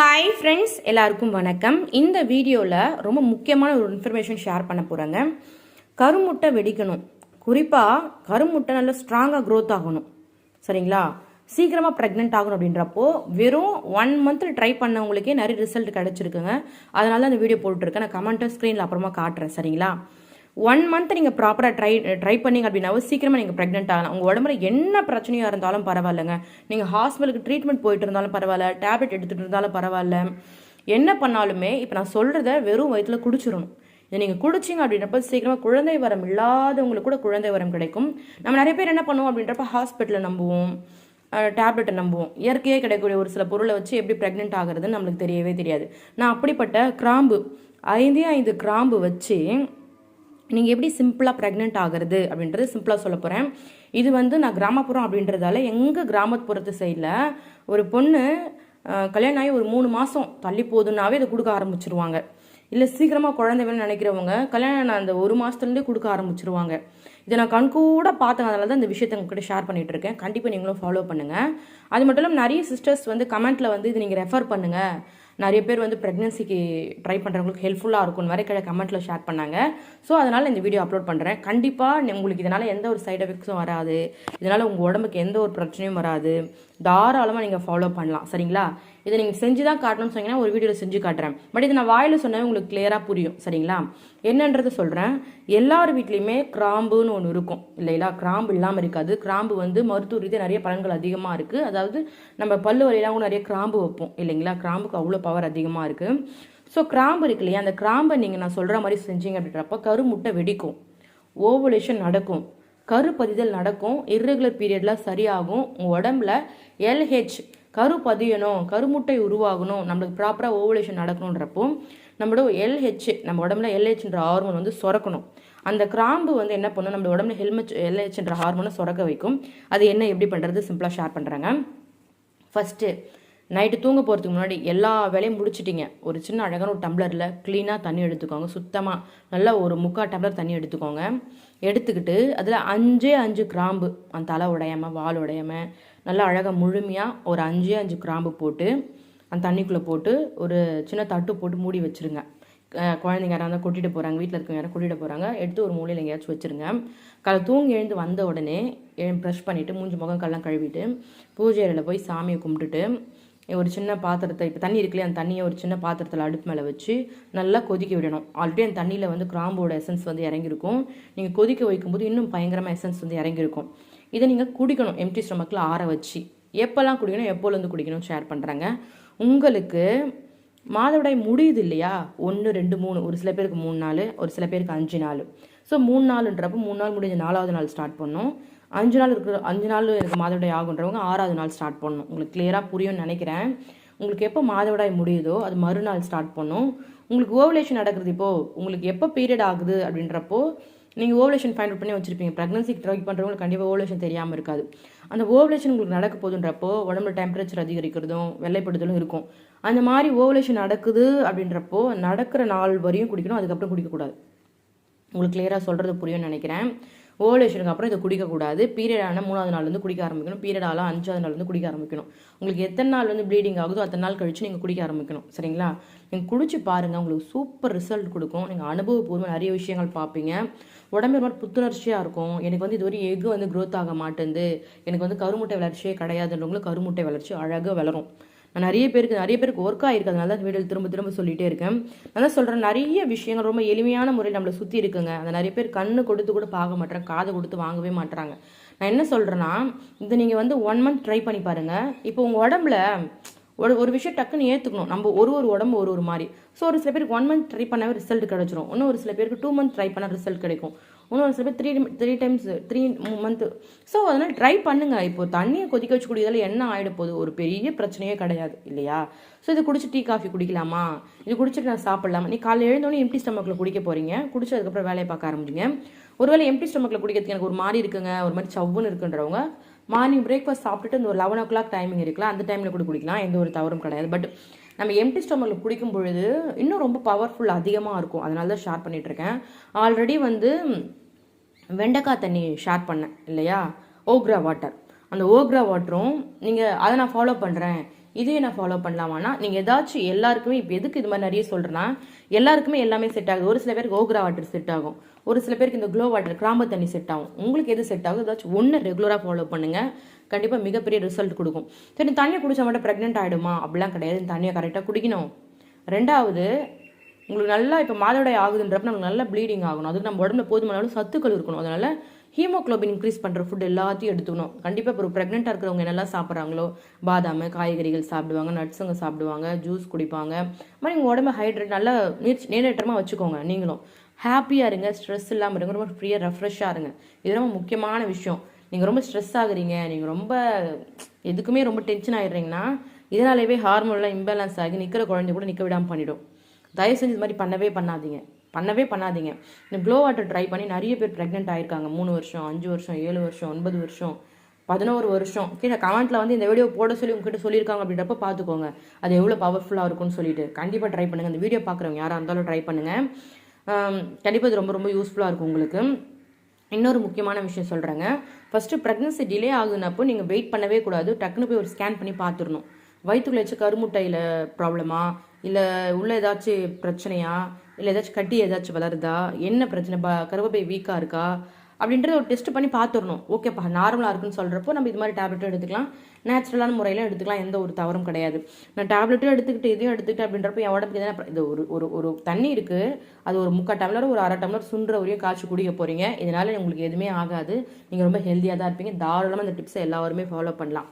Hi friends எல்லாருக்கும் வணக்கம். இந்த வீடியோவில் ரொம்ப முக்கியமான ஒரு இன்ஃபர்மேஷன் ஷேர் பண்ண போகிறேங்க கருமுட்டை வெடிக்கணும். குறிப்பாக கருமுட்டை நல்லா ஸ்ட்ராங்காக க்ரோத் ஆகணும். சரிங்களா? சீக்கிரமாக ப்ரெக்னென்ட் ஆகணும் அப்படின்றப்போ வெறும் ஒன் மந்த்தில் ட்ரை பண்ணவங்களுக்கே நிறைய ரிசல்ட் கிடச்சிருக்குங்க. அதனால அந்த வீடியோ போட்டுருக்கேன் நான் கமெண்ட்டை ஸ்க்ரீனில் அப்புறமா காட்டுறேன். சரிங்களா? ஒன் மந்த் நீங்கள் ப்ராப்பராக ட்ரை ட்ரை பண்ணீங்க அப்படின்னாவும் சீக்கிரமாக நீங்கள் ப்ரெக்னென்ட் ஆகலாம். உங்கள் உடம்புல என்ன பிரச்சனையாக இருந்தாலும் பரவாயில்லைங்க. நீங்கள் ஹாஸ்பிட்டலுக்கு ட்ரீட்மெண்ட் போயிட்டு இருந்தாலும் பரவாயில்ல டேப்லெட் எடுத்துகிட்டு இருந்தாலும் பரவாயில்ல. என்ன பண்ணாலுமே இப்போ நான் சொல்கிறத வெறும் வயிற்றில் குடிச்சிடணும். இதை நீங்கள் குடிச்சிங்க அப்படின்றப்ப சீக்கிரமாக குழந்தை வரம் இல்லாதவங்களுக்கு கூட குழந்தை வரம் கிடைக்கும். நம்ம நிறைய பேர் என்ன பண்ணுவோம் அப்படின்றப்ப ஹாஸ்பிட்டலில் நம்புவோம். டேப்லெட்டை நம்புவோம். இயற்கையே கிடைக்கக்கூடிய ஒரு சில பொருளை வச்சு எப்படி ப்ரெக்னென்ட் ஆகுறதுன்னு நம்மளுக்கு தெரியவே தெரியாது. நான் அப்படிப்பட்ட கிராம்பு ஐந்தே ஐந்து கிராம்பு வச்சு நீங்கள் எப்படி சிம்பிளாக ப்ரெக்னென்ட் ஆகிறது அப்படின்றது சிம்பிளாக சொல்ல போகிறேன் இது வந்து நான் கிராமப்புறம் அப்படின்றதால எங்கள் கிராமப்புறத்து சைடில் ஒரு பொண்ணு கல்யாணம் ஆகி ஒரு மூணு மாதம் தள்ளி போகுதுன்னாவே இதை கொடுக்க ஆரம்பிச்சிருவாங்க. இல்லை சீக்கிரமாக குழந்தை வேணும்னு நினைக்கிறவங்க கல்யாணம் அந்த ஒரு மாதத்துலேருந்தே கொடுக்க ஆரம்பிச்சிருவாங்க. இதை நான் கண்கூட பார்த்தேன். அதனால தான் இந்த விஷயத்தை உங்ககிட்ட ஷேர் பண்ணிட்டு இருக்கேன். கண்டிப்பாக நீங்களும் ஃபாலோ பண்ணுங்கள் அது மட்டும் இல்லாமல் நிறைய சிஸ்டர்ஸ் வந்து கமெண்ட்டில் வந்து இது நீங்கள் ரெஃபர் பண்ணுங்கள் நிறைய பேர் வந்து ப்ரெக்னன்சிக்கு ட்ரை பண்ணுறவங்களுக்கு ஹெல்ப்ஃபுல்லாக இருக்கும்னு வரை கீழே கமெண்ட்டில் ஷேர் பண்ணாங்க. ஸோ அதனால் இந்த வீடியோ அப்லோட் பண்ணுறேன் கண்டிப்பாக உங்களுக்கு இதனால் எந்த ஒரு சைடு எஃபெக்ட்ஸும் வராது. இதனால் உங்கள் உடம்புக்கு எந்த ஒரு பிரச்சனையும் வராது. தாராளமாக நீங்கள் ஃபாலோ பண்ணலாம். சரிங்களா? இதை நீங்கள் செஞ்சு தான் காட்டணும்னு சொன்னீங்கன்னா ஒரு வீடியோவில் செஞ்சு காட்டுறேன். பட் இது நான் வாயில் சொன்னது உங்களுக்கு கிளியராக புரியும். சரிங்களா? என்னன்றது சொல்கிறேன் எல்லார் வீட்லேயுமே கிராம்புன்னு ஒன்று இருக்கும். இல்லைங்களா? கிராம்பு இல்லாமல் இருக்காது. கிராம்பு வந்து மருத்துவ ரீதியாக நிறைய பலன்கள் அதிகமாக இருக்குது அதாவது நம்ம பல்லு வலியெல்லாம் கூட நிறைய கிராம்பு வைப்போம். இல்லைங்களா? கிராம்புக்கு அவ்வளோ பவர் அதிகமாக இருக்குது ஸோ கிராம்பு இருக்கு இல்லையா? அந்த கிராம்பை நீங்கள் நான் சொல்கிற மாதிரி செஞ்சீங்க அப்படின்றப்ப கருமுட்டை வெடிக்கும். ஓவலேஷன் நடக்கும். கருப்பதிதல் நடக்கும். இர்ரெகுலர் பீரியட்லாம் சரியாகும். உங்கள் உடம்புல எல்ஹெச் கரு பதியணும் கருமுட்டை உருவாகணும் நம்மளுக்கு ப்ராப்பராக ஓவலேஷன் நடக்கணுன்றப்போ நம்மளோட எல்ஹெச் நம்ம உடம்புல எல்ஹெச்ன்ற ஹார்மோன் வந்து சுரக்கணும். அந்த கிராம்பு வந்து என்ன பண்ணும்? நம்ம உடம்புல ஹெல்மெட் எல்ஹெச்ன்ற ஹார்மோனை சுரக்க வைக்கும். அது என்ன எப்படி பண்ணுறது சிம்பிளாக ஷேர் பண்ணுறாங்க ஃபஸ்ட்டு நைட்டு தூங்க போகிறதுக்கு முன்னாடி எல்லா வேலையும் முடிச்சிட்டிங்க. ஒரு சின்ன அழகான ஒரு டம்ளரில் க்ளீனாக தண்ணி எடுத்துக்கோங்க. சுத்தமாக நல்லா ஒரு முக்கால் டம்ளர் தண்ணி எடுத்துக்கோங்க. எடுத்துக்கிட்டு அதில் அஞ்சே அஞ்சு கிராம்பு அந்த தலை உடையாமல் வால் உடையாமல் நல்லா அழகாக முழுமையாக ஒரு அஞ்சே அஞ்சு கிராம்பு போட்டு அந்த தண்ணிக்குள்ளே போட்டு ஒரு சின்ன தட்டு போட்டு மூடி வச்சுருங்க. குழந்தைங்க யாராவது இருந்தால் போகிறாங்க வீட்டில் இருக்கவங்க யாரும் கொட்டிட்டு போகிறாங்க எடுத்து ஒரு மூலையில் எங்கேயாச்சும் வச்சுருங்க. காலை தூங்கி எழுந்து வந்த உடனே ப்ரெஷ் பண்ணிவிட்டு மூஞ்சி முகம் கல்லாம் கழுவிட்டு பூஜை அறையில் போய் சாமியை கும்பிட்டுட்டு ஒரு சின்ன பாத்திரத்தை இப்போ தண்ணி இருக்குல்லையா அந்த தண்ணியை ஒரு சின்ன பாத்திரத்தில் அடுப்பு மேலே வச்சு நல்லா கொதிக்க விடணும். ஆல்ரெடி அந்த தண்ணியில் வந்து கிராம்போட எசன்ஸ் வந்து இறங்கியிருக்கும். நீங்கள் கொதிக்க வைக்கும்போது இன்னும் பயங்கரமாக எசன்ஸ் வந்து இறங்கியிருக்கும். இதை நீங்கள் குடிக்கணும். எம்டி ஸ்டொமக்கில் ஆற வச்சு. எப்போல்லாம் குடிக்கணும் எப்போலேருந்து குடிக்கணும் ஷேர் பண்ணுறாங்க உங்களுக்கு மாதவிடாய் முடியுது இல்லையா? ஒன்று ரெண்டு மூணு. ஒரு சில பேருக்கு மூணு நாள் ஒரு சில பேருக்கு அஞ்சு நாள். ஸோ மூணு நாளுன்றப்போ மூணு நாள் முடிஞ்ச நாலாவது நாள் ஸ்டார்ட் பண்ணோம் அஞ்சு நாள் இருக்கிற அஞ்சு நாள் எனக்கு மாதவிடாய் ஆகுன்றவங்க ஆறாவது நாள் ஸ்டார்ட் பண்ணணும். உங்களுக்கு கிளியராக புரியும்னு நினைக்கிறேன். உங்களுக்கு எப்போ மாதவிடாய் முடியுதோ அது மறுநாள் ஸ்டார்ட் பண்ணும். உங்களுக்கு ஓவலேஷன் நடக்கிறது இப்போது உங்களுக்கு எப்போ பீரியட் ஆகுது அப்படின்றப்போ நீங்கள் ஓவலேஷன் ஃபைண்ட் அவுட் பண்ணி வச்சிருப்பீங்க. ப்ரெக்னன்சிக்கு ட்ரை பண்ணுறவங்களுக்கு கண்டிப்பாக ஓவலேஷன் தெரியாமல் இருக்காது. அந்த ஓவலேஷன் உங்களுக்கு நடக்க போதுன்றப்போ உடம்புல டெம்பரேச்சர் அதிகரிக்கிறதும் வெள்ளைப்படுதலும் இருக்கும். அந்த மாதிரி ஓவலேஷன் நடக்குது அப்படின்றப்போ நடக்கிற நாள் வரையும் குடிக்கணும் அதுக்கப்புறம் குடிக்கக்கூடாது. உங்களுக்கு கிளியராக சொல்கிறது புரியும்னு நினைக்கிறேன். ஓவலேஷனுக்கு அப்புறம் இதை குடிக்கக்கூடாது. பீரியட் ஆனால் மூணாவது நாள் வந்து குடிக்க ஆரம்பிக்கணும். பீரியட் ஆகலாம் அஞ்சாவது நாள் வந்து குடிக்க ஆரம்பிக்கணும். உங்களுக்கு எத்தனை நாள் வந்து ப்ளீடிங் ஆகுதோ அத்தனை நாள் கழிச்சு நீங்கள் குடிக்க ஆரம்பிக்கணும். சரிங்களா? நீங்கள் குடிச்சு பாருங்கள் உங்களுக்கு சூப்பர் ரிசல்ட் கொடுக்கும். நீங்கள் அனுபவபூர்வமாக நிறைய விஷயங்கள் பார்ப்பீங்க. உடம்பு ஒரு மாதிரி புத்துணர்ச்சியாக இருக்கும். எனக்கு வந்து இதுவரை எஃகு வந்து க்ரோத் ஆக மாட்டேங்குது எனக்கு வந்து கருமுட்டை வளர்ச்சியே கிடையாதுன்றவங்களுக்கு கருமுட்டை வளர்ச்சி அழகாக வளரும். நான் நிறைய பேருக்கு நிறைய பேருக்கு ஒர்க் ஆயிருக்கு அதனால தான் வீடியோ திரும்ப திரும்ப சொல்லிகிட்டே இருக்கேன். நான் சொல்கிறேன் நிறைய விஷயங்கள் ரொம்ப எளிமையான முறையில் நம்மளை சுற்றி இருக்குங்க. அந்த நிறைய பேர் கண்ணு கொடுத்து கூட பார்க்க மாட்டேறாங்க காதை கொடுத்து வாங்கவே மாட்டுறாங்க நான் என்ன சொல்கிறேன்னா இதை நீங்கள் வந்து ஒன் மந்த் ட்ரை பண்ணி பாருங்கள் இப்போ உங்கள் உடம்புல ஒரு ஒரு விஷயம் டக்குன்னு ஏற்றுக்கணும் நம்ம ஒரு ஒரு உடம்பு ஒரு ஒரு மாதிரி. ஸோ ஒரு சில பேருக்கு ஒன் மந்த் ட்ரை பண்ணாவே ரிசல்ட் கிடச்சிரும். இன்னும் ஒரு சில பேருக்கு டூ மந்த் ட்ரை பண்ணால் ரிசல்ட் கிடைக்கும். இன்னும் ஒரு சில பேர் three three times three month so அதனால் ட்ரை பண்ணுங்கள் இப்போ தண்ணியை கொதிக்க வச்சு குடிக்கிறதால என்ன ஆகிட போகுது? ஒரு பெரிய பிரச்சனையே கிடையாது. இல்லையா? ஸோ இது குடிச்சு டீ காஃபி குடிக்கலாமா? இது குடிச்சிட்டு நான் சாப்பிடலாமா? நீ காலையில் எழுந்தோடனே எம்டி ஸ்டமக்கில் குடிக்க போகிறீங்க குடிச்சதுக்கப்புறம் வேலையை பார்க்க ஆரம்பிச்சிங்க. ஒருவேளை எம்டி ஸ்டமக்கில் குடிக்கிறதுக்கு எனக்கு ஒரு மாதிரி இருக்குங்க. ஒரு மாதிரி சவ்வுன்னு இருக்குன்றவங்க மார்னிங் பிரேக்ஃபாஸ்ட் சாப்பிட்டுட்டு இந்த ஒரு லெவன் ஓ கிளாக் டைமிங் இருக்கலாம் அந்த டைமில் கூட குடிக்கலாம். எந்த ஒரு தவறும் கிடையாது. பட் நம்ம எம்டி ஸ்டொமக்கில் குடிக்கும் பொழுது இன்னும் ரொம்ப பவர்ஃபுல் அதிகமாக இருக்கும். அதனால தான் ஷேர் பண்ணிட்டு இருக்கேன். ஆல்ரெடி வந்து வெண்டைக்காய் தண்ணி ஷேர் பண்ணேன் இல்லையா? ஓக்ரா வாட்டர் அந்த ஓக்ரா வாட்டரும் நீங்கள் அதை நான் ஃபாலோ பண்ணுறேன் இதையும் நான் ஃபாலோ பண்ணலாமான்னா நீங்கள் ஏதாச்சும் எல்லாருக்குமே இப்போ எதுக்கு இது மாதிரி நிறைய சொல்கிறேன்னா எல்லாருக்குமே எல்லாமே செட் ஆகுது. ஒரு சில பேருக்கு ஓக்ரா வாட்டர் செட் ஆகும். ஒரு சில பேருக்கு இந்த க்ளோ வாட்டர் கிராம்பு தண்ணி செட் ஆகும். உங்களுக்கு எது செட் ஆகும் ஏதாச்சும் ஒன்று ரெகுலராக ஃபாலோ பண்ணுங்கள் கண்டிப்பாக மிகப்பெரிய ரிசல்ட் கொடுக்கும். சரி தண்ணியை குடிச்சா மட்டும் ப்ரெக்னென்ட் ஆகிடுமா அப்படிலாம் கிடையாது. தண்ணியை கரெக்டாக குடிக்கணும். ரெண்டாவது உங்களுக்கு நல்லா இப்போ மாதவிடாய் ஆகுதுன்றப்ப நமக்கு நல்லா ப்ளீடிங் ஆகணும். அதுக்கு நம்ம உடம்புல போதுமான அளவு சத்துக்கள் இருக்கணும். அதனால ஹீமோக்ளோபின் இன்க்ரீஸ் பண்ணுற ஃபுட் எல்லாத்தையும் எடுத்துக்கணும். கண்டிப்பாக இப்போ ஒரு ப்ரெக்னெண்ட்டாக இருக்கிறவங்க என்னெல்லாம் சாப்பிட்றாங்களோ பாதாம் காய்கறிகள் சாப்பிடுவாங்க நட்ஸுங்க சாப்பிடுவாங்க ஜூஸ் குடிப்பாங்க. மாதிரி உங்கள் உடம்பு ஹைட்ரேட் நல்லா நீர் நேரேற்றமாக வச்சுக்கோங்க நீங்களும். ஹாப்பியாக இருங்க ஸ்ட்ரெஸ் இல்லாமல் இருங்க ரொம்ப ஃப்ரீயாக ரெஃப்ரெஷ்ஷாக இருங்க. இது ரொம்ப முக்கியமான விஷயம். நீங்கள் ரொம்ப ஸ்ட்ரெஸ் ஆகுறீங்க நீங்கள் ரொம்ப எதுக்குமே ரொம்ப டென்ஷன் ஆகிடுறீங்கன்னா இதனாலேயே ஹார்மோன்லாம் இம்பேலன்ஸ் ஆகி நிற்கிற குழந்தை கூட நிற்க விடாமல் பண்ணிவிடும் தயவு செஞ்சு இது மாதிரி பண்ணவே பண்ணாதீங்க. பண்ணவே பண்ணாதீங்க. இந்த க்ளோ வாட்டர் ட்ரை பண்ணி நிறைய பேர் ப்ரெக்னென்ட் ஆயிருக்காங்க. மூணு வருஷம் அஞ்சு வருஷம் ஏழு வருஷம் ஒன்பது வருஷம் பதினோரு வருஷம். கீழே கமெண்ட்டில் வந்து இந்த வீடியோ போட சொல்லி உங்ககிட்ட சொல்லியிருக்காங்க அப்படின்றப்ப பார்த்துக்கோங்க. அது எவ்வளோ பவர்ஃபுல்லாக இருக்கும்னு சொல்லிட்டு. கண்டிப்பாக ட்ரை பண்ணுங்கள் இந்த வீடியோ பார்க்குறவங்க யாராக இருந்தாலும் ட்ரை பண்ணுங்கள் கண்டிப்பாக இது ரொம்ப ரொம்ப யூஸ்ஃபுல்லாக இருக்கும் உங்களுக்கு. இன்னொரு முக்கியமான விஷயம் சொல்கிறேங்க ஃபஸ்ட்டு ப்ரெக்னன்சி டிலே ஆகுதுனப்போ நீங்கள் வெயிட் பண்ணவே கூடாது. டக்குன்னு போய் ஒரு ஸ்கேன் பண்ணி பார்த்துடணும். வயிற்றுக்குள்ள வச்சு கருமுட்டையில் ப்ராப்ளமா இல்லை உள்ள ஏதாச்சும் பிரச்சனையா? இல்லை ஏதாச்சும் கட்டி ஏதாச்சும் வளருதா? என்ன பிரச்சனை? ப கருவப்பை வீக்காக இருக்கா? அப்படின்றத ஒரு டெஸ்ட் பண்ணி பார்த்துடணும் ஓகேப்பா நார்மலாக இருக்குன்னு சொல்கிறப்போ நம்ம இது மாதிரி டேப்லெட்டும் எடுத்துக்கலாம். நேச்சுரலான முறையில் எடுத்துக்கலாம். எந்த ஒரு தவறும் கிடையாது. நான் டேப்லெட்டும் எடுத்துக்கிட்டு இதையும் எடுத்துக்கிட்டு அப்படின்றப்ப என் உடம்புக்கு எதனா இது ஒரு ஒரு ஒரு தண்ணி இருக்குது அது ஒரு முக்கால் டம்ளர் ஒரு அரை டம்ளர் சுண்டுற வரையும் காய்ச்சி குடிக்க போகிறீங்க இதனால் உங்களுக்கு எதுவுமே ஆகாது. நீங்கள் ரொம்ப ஹெல்த்தியாக தான் இருப்பீங்க. தாராளமாக இந்த டிப்ஸை எல்லாருமே ஃபாலோ பண்ணலாம்.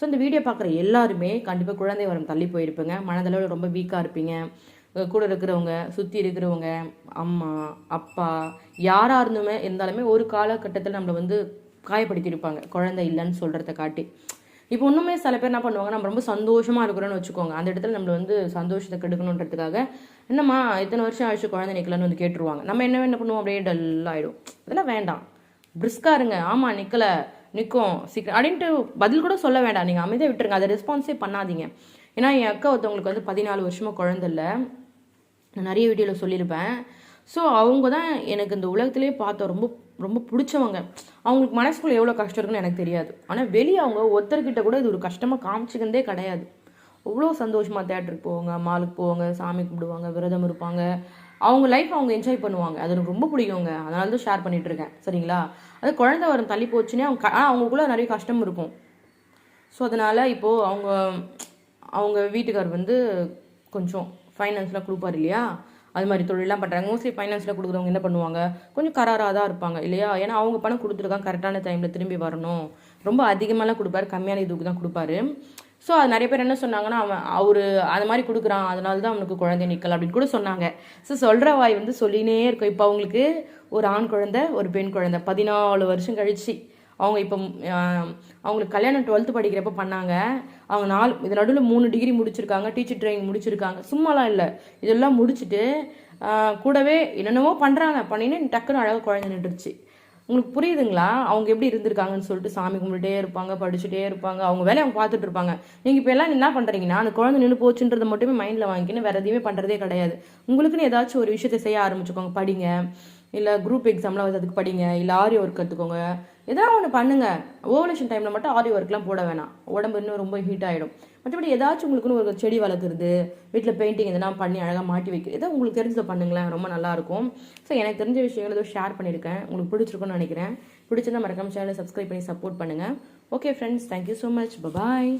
ஸோ இந்த வீடியோ பார்க்குற எல்லாருமே கண்டிப்பாக குழந்தை வரம் தள்ளி போயிருப்பீங்க. மனதளவில் ரொம்ப வீக்காக இருப்பீங்க. கூட இருக்கிறவங்க சுற்றி இருக்கிறவங்க அம்மா அப்பா யாராக இருந்துமே இருந்தாலுமே ஒரு காலகட்டத்தில் நம்மளை வந்து காயப்படுத்தியிருப்பாங்க குழந்தை இல்லைன்னு சொல்கிறத காட்டி. இப்போ ஒன்றுமே சில பேர் என்ன பண்ணுவாங்க நம்ம ரொம்ப சந்தோஷமாக இருக்கிறோன்னு வச்சுக்கோங்க. அந்த இடத்துல நம்மளை வந்து சந்தோஷத்தை கெடுக்கணுன்றதுக்காக என்னம்மா இத்தனை வருஷம் ஆயிடுச்சு குழந்தை நிற்கலன்னு வந்து கேட்டுருவாங்க. நம்ம என்ன என்ன பண்ணுவோம்? அப்படியே டல் ஆகிடும் அதெல்லாம் வேண்டாம். பிரிஸ்காக இருங்க. ஆமாம் நிற்கலை நிற்கும் சீக்கிரம். அப்படின்ட்டு பதில் கூட சொல்ல வேண்டாம். நீங்கள் அமைதியாக விட்டுருங்க. அதை ரெஸ்பான்ஸே பண்ணாதீங்க. ஏன்னா என் அக்கா ஒருத்தவங்களுக்கு வந்து பதினாலு வருஷமாக குழந்தை இல்லை. நான் நிறைய வீடியோவில் சொல்லியிருப்பேன். ஸோ அவங்க தான் எனக்கு இந்த உலகத்திலே பார்த்த ரொம்ப ரொம்ப பிடிச்சவங்க. அவங்களுக்கு மனசுக்குள்ள எவ்வளோ கஷ்டம் இருக்குன்னு எனக்கு தெரியாது. ஆனால் வெளியே அவங்க ஒருத்தர்கிட்ட கூட இது ஒரு கஷ்டமாக காமிச்சிக்கிறதே கிடையாது. அவ்வளோ சந்தோஷமாக தேட்டருக்கு போவாங்க மாலுக்கு போவாங்க சாமி கும்பிடுவாங்க விரதம் இருப்பாங்க. அவங்க லைஃப் அவங்க என்ஜாய் பண்ணுவாங்க. அது எனக்கு ரொம்ப பிடிக்குங்க. அதனால தான் ஷேர் பண்ணிட்டு இருக்கேன். சரிங்களா? அது குழந்த வரும் தள்ளி போச்சுன்னே அவங்க ஆனால் அவங்களுக்குள்ள நிறைய கஷ்டம் இருக்கும். ஸோ அதனால் இப்போது அவங்க அவங்க வீட்டுக்கார் வந்து கொஞ்சம் ஃபைனான்ஸ்லாம் கொடுப்பாரு இல்லையா? அது மாதிரி தொழிலெலாம் பண்ணுறாங்க மோஸ்ட்லி ஃபைனான்ஸில் கொடுக்குறவங்க என்ன பண்ணுவாங்க? கொஞ்சம் கராராக தான் இருப்பாங்க இல்லையா? ஏன்னா அவங்க பணம் கொடுத்துருக்காங்க கரெக்டான டைமில் திரும்பி வரணும். ரொம்ப அதிகமாகலாம் கொடுப்பாரு கம்மியான இதுக்கு தான் கொடுப்பாரு. ஸோ அது நிறைய பேர் என்ன சொன்னாங்கன்னா அவன் அவர் அந்த மாதிரி கொடுக்குறான் அதனால தான் அவனுக்கு குழந்தை நிற்கல் அப்படின்னு கூட சொன்னாங்க. ஸோ சொல்கிற வாய் வந்து சொல்லினே இருக்கும். இப்போ அவங்களுக்கு ஒரு ஆண் குழந்தை ஒரு பெண் குழந்தை. பதினாலு வருஷம் கழிச்சு அவங்க இப்போ அவங்களுக்கு கல்யாணம் டுவெல்த்து படிக்கிறப்ப பண்ணாங்க. அவங்க நாலு இது நடுவில் மூணு டிகிரி முடிச்சிருக்காங்க டீச்சர் ட்ரைனிங் முடிச்சிருக்காங்க. சும்மாலாம் இல்லை. இதெல்லாம் முடிச்சுட்டு கூடவே என்னென்னமோ பண்ணுறாங்க பண்ணின்னு டக்குன்னு அழகாக குழந்தை நின்றுச்சு உங்களுக்கு புரியுதுங்களா? அவங்க எப்படி இருந்திருக்காங்கன்னு சொல்லிட்டு சாமி கும்பிட்டுட்டே இருப்பாங்க படிச்சுட்டே இருப்பாங்க. அவங்க வேலையை அவங்க பார்த்துட்டு இருப்பாங்க. நீங்கள் இப்போ எல்லாம் என்ன பண்ணுறீங்கன்னா அந்த குழந்தை நின்று போச்சுன்றதை மட்டுமே மைண்டில் வாங்கிக்கின்னு வேறு எதையுமே பண்ணுறதே கிடையாது. உங்களுக்குன்னு ஏதாச்சும் ஒரு விஷயத்தை செய்ய ஆரம்பிச்சுக்கோங்க. படிங்க. இல்லை குரூப் எக்ஸாம்லாம் வந்து அதுக்கு படிங்க இல்லை ஆரி ஒர்க் கற்றுக்கோங்க எதாவது ஒன்று பண்ணுங்கள் ஓவலேஷன் டைமில் மட்டும் ஆரி ஒர்க்லாம் போட வேணாம். உடம்பு இன்னும் ரொம்ப ஹீட் ஆகிடும் மற்றபடி ஏதாச்சும் உங்களுக்குன்னு ஒரு செடி வளர்க்குறது வீட்டில் பெயிண்டிங் எதனா பண்ணி அழகாக மாட்டி வைக்கிறது ஏதோ உங்களுக்கு தெரிஞ்சதை பண்ணுங்களேன் ரொம்ப நல்லாயிருக்கும் ஸோ எனக்கு தெரிஞ்ச விஷயங்கள் ஏதோ ஷேர் பண்ணியிருக்கேன். உங்களுக்கு பிடிச்சிருக்குன்னு நினைக்கிறேன். பிடிச்சிருந்தா மறக்காம சேனலை சப்ஸ்கிரைப் பண்ணி சப்போர்ட் பண்ணுங்கள் okay friends thank you so much bye bye